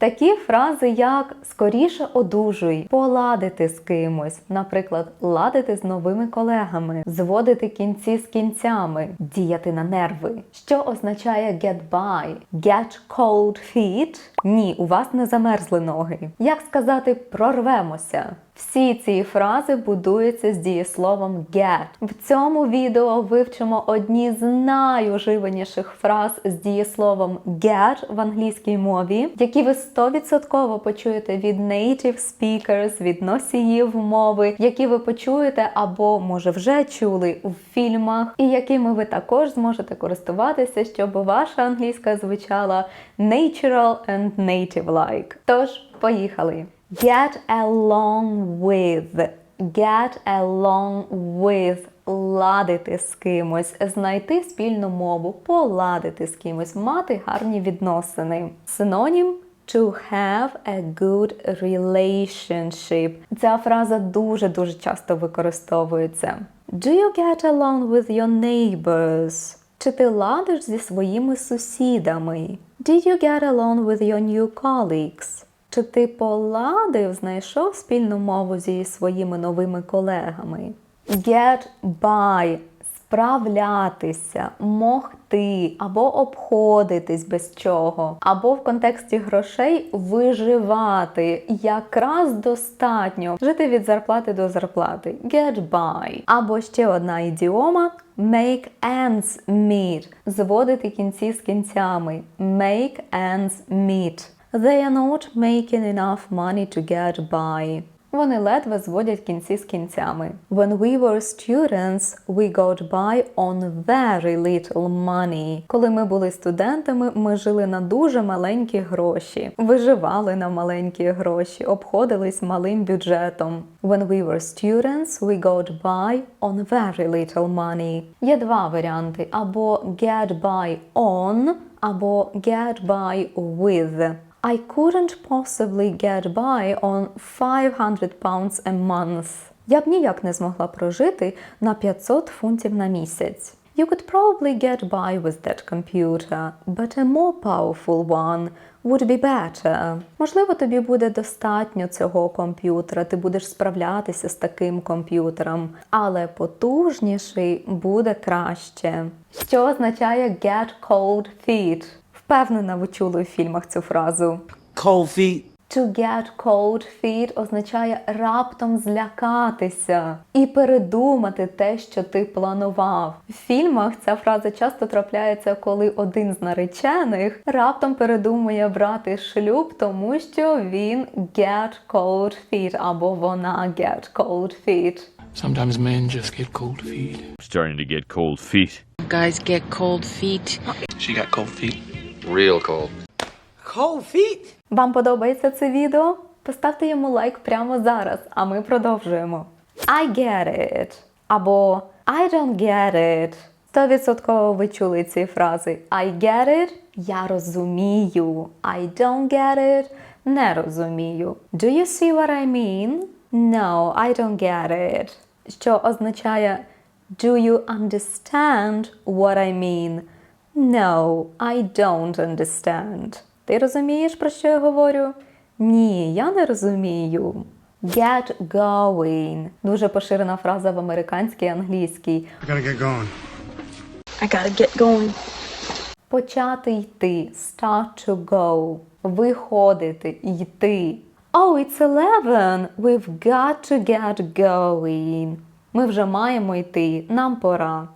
Такі фрази, як скоріше одужуй, поладити з кимось, наприклад, ладити з новими колегами, зводити кінці з кінцями, діяти на нерви. Що означає get by? Get cold feet? Ні, у вас не замерзли ноги. Як сказати прорвемося? Всі ці фрази будуються з дієсловом get. В цьому відео вивчимо одні з найуживаніших фраз з дієсловом get в англійській мові, які ви 100% почуєте від native speakers, від носіїв мови, які ви почуєте або може вже чули у фільмах, і якими ви також зможете користуватися, щоб ваша англійська звучала natural and native-like. Тож, поїхали! Get along with. Get along with. Ладити з кимось, знайти спільну мову, поладити з кимось, мати гарні відносини. Синонім to have a good relationship. Ця фраза дуже-дуже часто використовується. Do you get along with your neighbors? Чи ти ладиш зі своїми сусідами? Did you get along with your new colleagues? Чи ти поладив, знайшов спільну мову зі своїми новими колегами? Get by справлятися, могти або обходитись без чого, або в контексті грошей виживати якраз достатньо жити від зарплати до зарплати. Get by. Або ще одна ідіома make ends meet. Зводити кінці з кінцями. Make ends meet. They are not making enough money to get by. Вони ледве зводять кінці з кінцями. When we were students, we got by on very little money. Коли ми були студентами, ми жили на дуже маленькі гроші, виживали на маленькі гроші, обходились малим бюджетом. When we were students, we got by on very little money. Є два варіанти: або get by on, або get by with. I couldn't possibly get by on 500 pounds a month. Я б ніяк не змогла прожити на 500 фунтів на місяць. You could probably get by with that computer, but a more powerful one would be better. Можливо, тобі буде достатньо цього комп'ютера, ти будеш справлятися з таким комп'ютером, але потужніший буде краще. Що означає get cold feet? Впевнена, ви чули у фільмах цю фразу. Cold feet. To get cold feet означає раптом злякатися і передумати те, що ти планував. В фільмах ця фраза часто трапляється, коли один з наречених раптом передумує брати шлюб, тому що він get cold feet або вона get cold feet. Sometimes men just get cold feet. starting to get cold feet. Guys get cold feet. She got cold feet. Real cold. Cold feet? Вам подобається це відео? Поставте йому лайк прямо зараз, а ми продовжуємо. I get it. Або I don't get it. 100% ви чули ці фрази. I get it – я розумію. I don't get it – не розумію. Do you see what I mean? No, I don't get it. Що означає Do you understand what I mean? No, I don't understand. Ти розумієш, про що я говорю? Ні, я не розумію. Get going. Дуже поширена фраза в американській і англійській. I gotta get going. I gotta get going. Почати йти. Start to go. Виходити, йти. Oh, it's 11. We've got to get going. Ми вже маємо йти. Нам пора.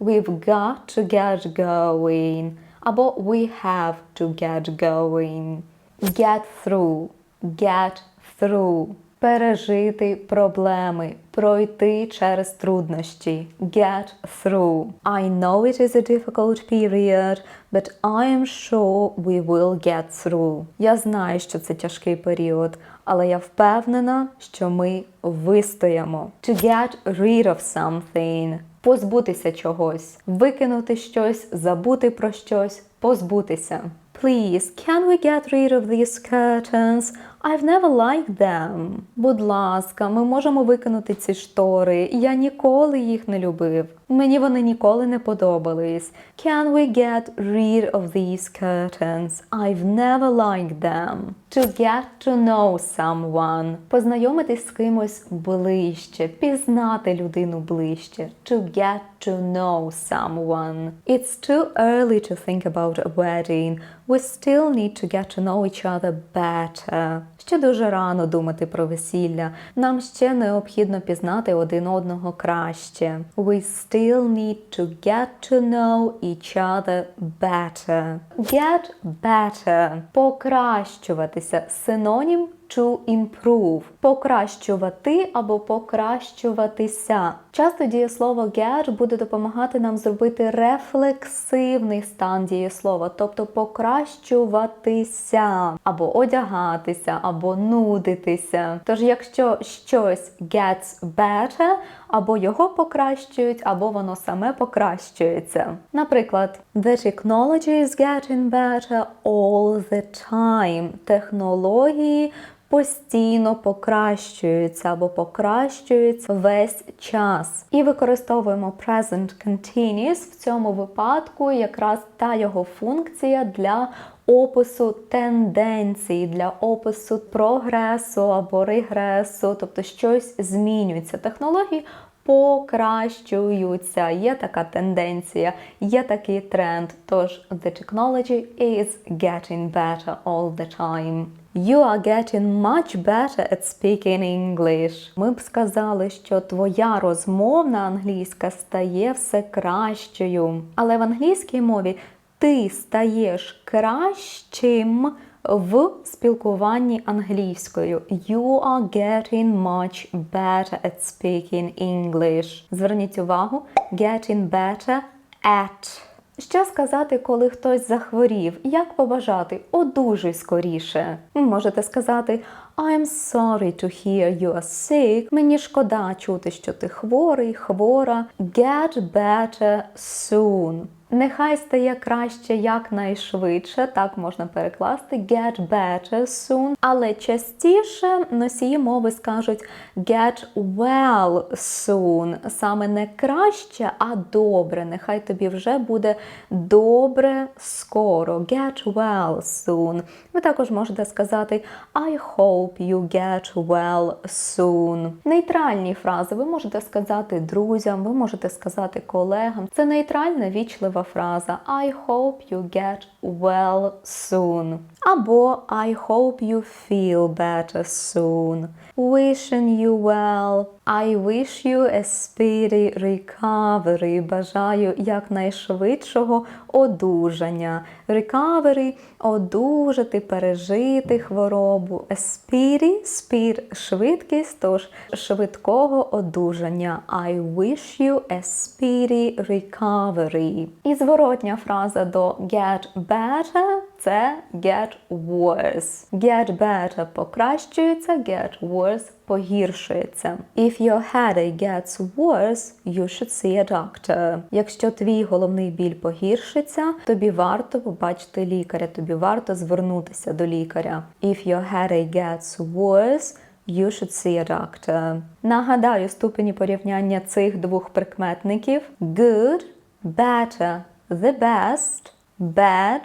We've got to get going. Або we have to get going. Get through. Get through. Пережити проблеми, пройти через труднощі. Get through. I know it is a difficult period, but I am sure we will get through. Я знаю, що це тяжкий період, але я впевнена, що ми вистоїмо. To get rid of something. Позбутися чогось, викинути щось, забути про щось, позбутися. Please, can we get rid of these curtains? I've never liked them. Будь ласка, ми можемо викинути ці штори. Я ніколи їх не любив. Мені вони ніколи не подобались. Can we get rid of these curtains? I've never liked them. To get to know someone. Познайомитись з кимось ближче, пізнати людину ближче. To get to know someone. It's too early to think about a wedding. We still need to get to know each other better. Ще дуже рано думати про весілля. Нам ще необхідно пізнати один одного краще. We still need to get to know each other better. Get better. Покращуватися. Синонім to improve. Покращувати або покращуватися. Часто дієслово get буде допомагати нам зробити рефлексивний стан дієслова, тобто покращуватися, або одягатися, або нудитися. Тож, якщо щось gets better, або його покращують, або воно саме покращується. Наприклад, The technology is getting better all the time. Технології постійно покращуються або покращуються весь час. І використовуємо present continuous в цьому випадку якраз та його функція для опису тенденцій, для опису прогресу або регресу, тобто щось змінюється. Технології покращуються. Є така тенденція, є такий тренд. Тож the technology is getting better all the time. You are getting much better at speaking English. Ми б сказали, що твоя розмовна англійська стає все кращою. Але в англійській мові ти стаєш кращим в спілкуванні англійською. You are getting much better at speaking English. Зверніть увагу, getting better at. Що сказати, коли хтось захворів? Як побажати? Одужуй скоріше. Можете сказати I'm sorry to hear you are sick. Мені шкода чути, що ти хворий, хвора. Get better soon. Нехай стає краще якнайшвидше, так можна перекласти get better soon. Але частіше носії мови скажуть get well soon. Саме не краще, а добре. Нехай тобі вже буде добре скоро. Get well soon. Ви також можете сказати I hope you get well soon. Нейтральні фрази ви можете сказати друзям, ви можете сказати колегам. Це нейтральна вічлива фраза I hope you get well soon. Або I hope you feel better soon. Wishing you well. I wish you a speedy recovery. Бажаю якнайшвидшого одужання. Recovery – одужати, пережити хворобу. A speedy – speed – швидкість, тож швидкого одужання. I wish you a speedy recovery. І зворотня фраза до get better – це get worse. Get better покращується, get worse погіршується. If your headache gets worse, you should see a doctor. Якщо твій головний біль погіршиться, тобі варто побачити лікаря, тобі варто звернутися до лікаря. If your headache gets worse, You should see a doctor. Нагадаю ступені порівняння цих двох прикметників: good, better, the best, bad,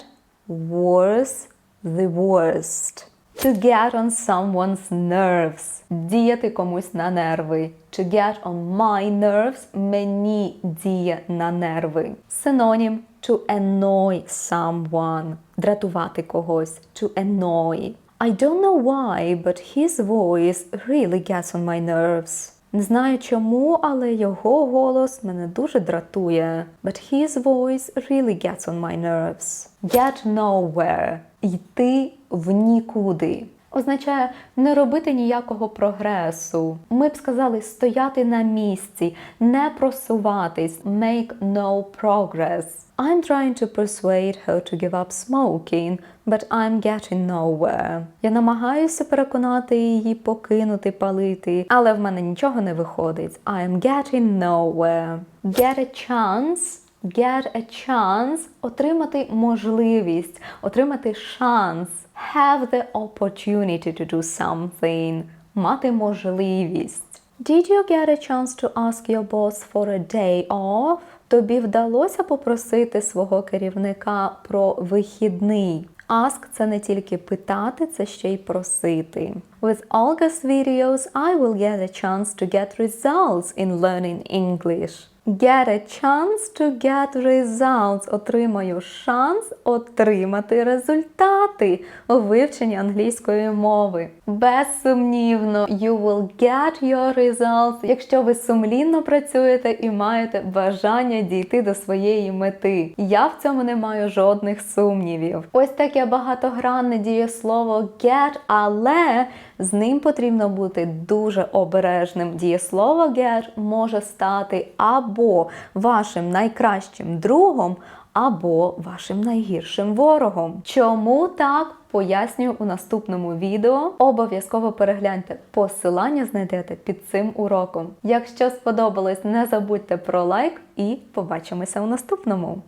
worse, the worst. To get on someone's nerves. Діяти комусь на нерви. To get on my nerves мені діє на нерви. Синонім to annoy someone. Дратувати когось. To annoy. I don't know why, but his voice really gets on my nerves. Не знаю чому, але його голос мене дуже дратує. But his voice really gets on my nerves. Get nowhere. Йти в нікуди. Означає не робити ніякого прогресу. Ми б сказали стояти на місці, не просуватись, make no progress. I'm trying to persuade her to give up smoking, but I'm getting nowhere. Я намагаюся переконати її покинути палити, але в мене нічого не виходить. I'm getting nowhere. Get a chance Get a chance – отримати можливість, отримати шанс. Have the opportunity to do something – мати можливість. Did you get a chance to ask your boss for a day off? Тобі вдалося попросити свого керівника про вихідний. Ask – це не тільки питати, це ще й просити. With Olga's videos, I will get a chance to get results in learning English. Get a chance to get results. Отримаю шанс отримати результати у вивченні англійської мови. Безсумнівно, you will get your results, якщо ви сумлінно працюєте і маєте бажання дійти до своєї мети. Я в цьому не маю жодних сумнівів. Ось таке багатогранне дієслово get, але з ним потрібно бути дуже обережним. Дієслово get може стати або вашим найкращим другом, або вашим найгіршим ворогом. Чому так? Пояснюю у наступному відео. Обов'язково перегляньте посилання, знайдете під цим уроком. Якщо сподобалось, не забудьте про лайк і побачимося у наступному.